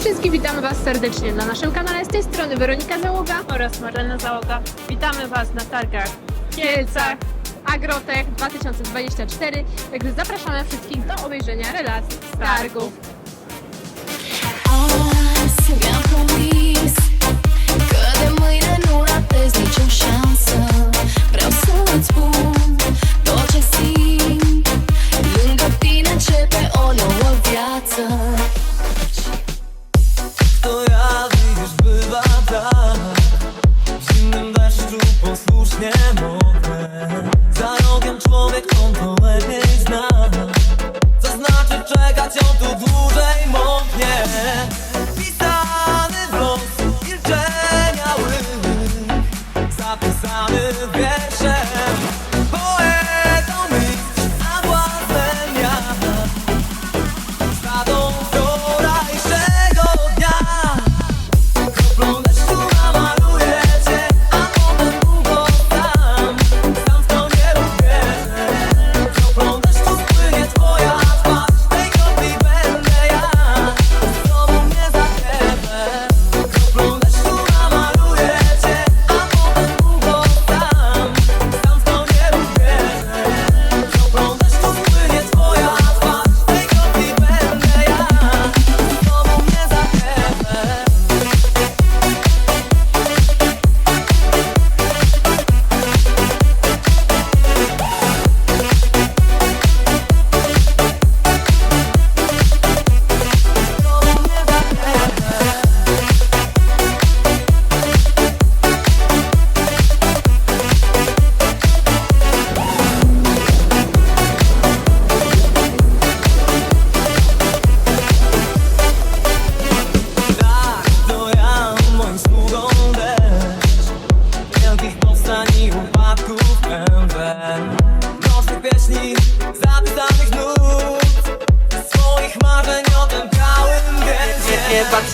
wszystkich, witamy Was serdecznie na naszym kanale. Z tej strony Weronika Załoga, oraz Marlena Załoga. Witamy Was na targach w Kielcach, Agrotech 2024. Także zapraszamy wszystkich do obejrzenia relacji z targów. Promis Că de Tak. W zimnym deszczu posłusznie mokre Za rogiem człowiek on to lepiej zna. Zaznaczy czekać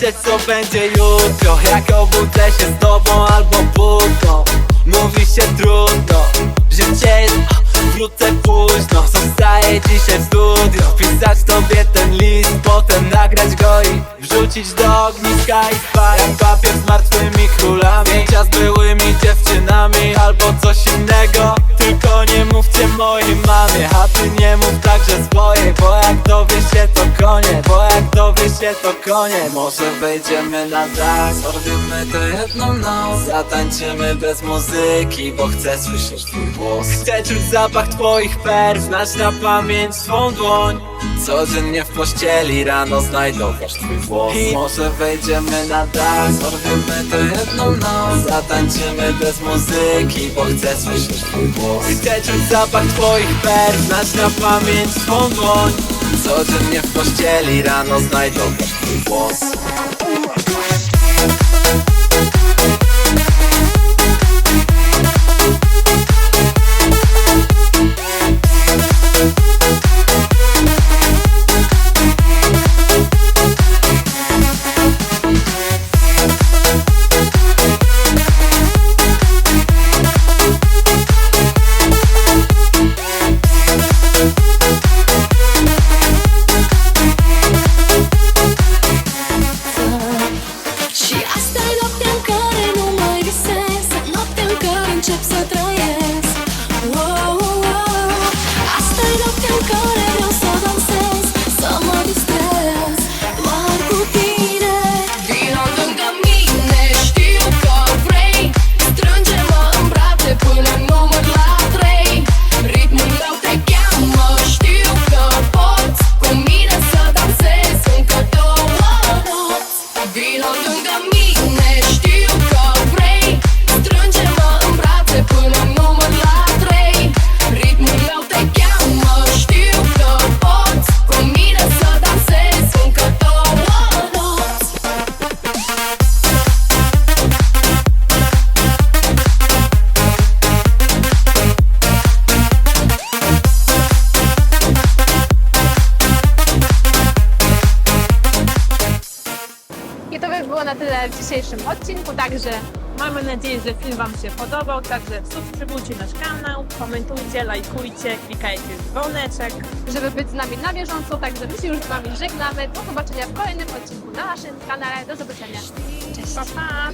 Patrzeć co będzie jutro. Jak obudzę się z tobą albo putą Mówi się trudno. Życie jest wkrótce późno. Zostaję dzisiaj w studio Pisać tobie ten list Potem nagrać go i wrzucić do ogniska i spać Jak papier z martwymi królami z byłymi dziewczynami Albo coś innego mojej mamie A ty nie mów także swojej Bo jak dowie się to koniec Bo jak dowie się to koniec Może wejdziemy na dach Zorwiemy tę jedną noc Zatańczymy bez muzyki Bo chcę słyszeć twój głos. Chcę czuć zapach twoich perf Znać na pamięć swą dłoń. Codziennie w pościeli rano znajdowasz twój włos I może wejdziemy na dach Zorwiemy tę jedną noc Zatańczymy bez muzyki Bo chcę słyszeć twój głos. Chcę czuć zapach twoich perf Znać na pamięć swą dłoń. Codziennie w pościeli rano znajdowasz twój głos tyle w dzisiejszym odcinku, także Mamy nadzieję, że film Wam się podobał, także subskrybujcie nasz kanał, komentujcie, lajkujcie, klikajcie dzwoneczek. żeby być z nami na bieżąco, także my się już z Wami żegnamy. Do zobaczenia w kolejnym odcinku na naszym kanale. Do zobaczenia. Cześć. Pa, pa!